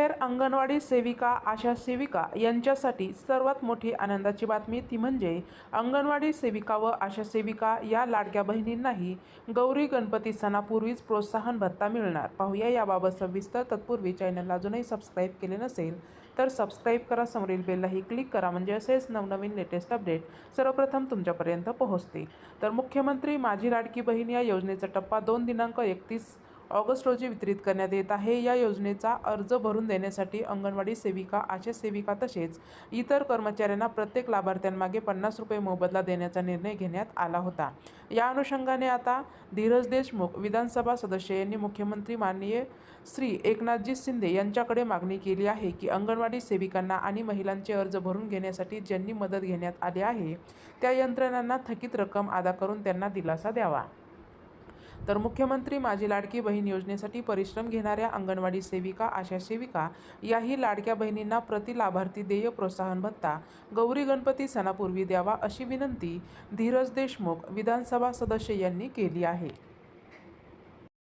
तर अंगणवाडी सेविका आशा सेविका यांच्यासाठी सर्वात मोठी आनंदाची बातमी ती म्हणजे अंगणवाडी सेविका व आशा सेविका या लाडक्या बहिणींनाही गौरी गणपती सणापूर्वीच प्रोत्साहन भत्ता मिळणार. पाहूया याबाबत सविस्तर तत्पूर्वी चॅनलला अजूनही सबस्क्राईब केले नसेल तर सबस्क्राईब करा समोरील बेललाही क्लिक करा म्हणजे असेच नवनवीन लेटेस्ट अपडेट सर्वप्रथम तुमच्यापर्यंत पोहोचतील तर मुख्यमंत्री माझी लाडकी बहीण या योजनेचा टप्पा दोन दिनांक एकतीस ऑगस्ट रोजी वितरित करण्यात येत आहे. या योजनेचा अर्ज भरून देण्यासाठी अंगणवाडी सेविका आशा सेविका तसेच इतर कर्मचाऱ्यांना प्रत्येक लाभार्थ्यांमागे पन्नास रुपये मोबदला देण्याचा निर्णय घेण्यात आला होता. या अनुषंगाने आता धीरज देशमुख विधानसभा सदस्य यांनी मुख्यमंत्री माननीय श्री एकनाथजी शिंदे यांच्याकडे मागणी केली आहे की अंगणवाडी सेविकांना आणि महिलांचे अर्ज भरून घेण्यासाठी ज्यांनी मदत घेण्यात आली आहे त्या यंत्रणांना थकीत रक्कम अदा करून त्यांना दिलासा द्यावा. तर मुख्यमंत्री माझी लाडकी बहीण योजनेसाठी परिश्रम घेणाऱ्या अंगणवाडी सेविका आशा सेविका याही लाडक्या बहिणींना प्रति लाभार्थी देय प्रोत्साहन भत्ता गौरी गणपती सणापूर्वी द्यावा अशी विनंती धीरज देशमुख विधानसभा सदस्य यांनी केली आहे.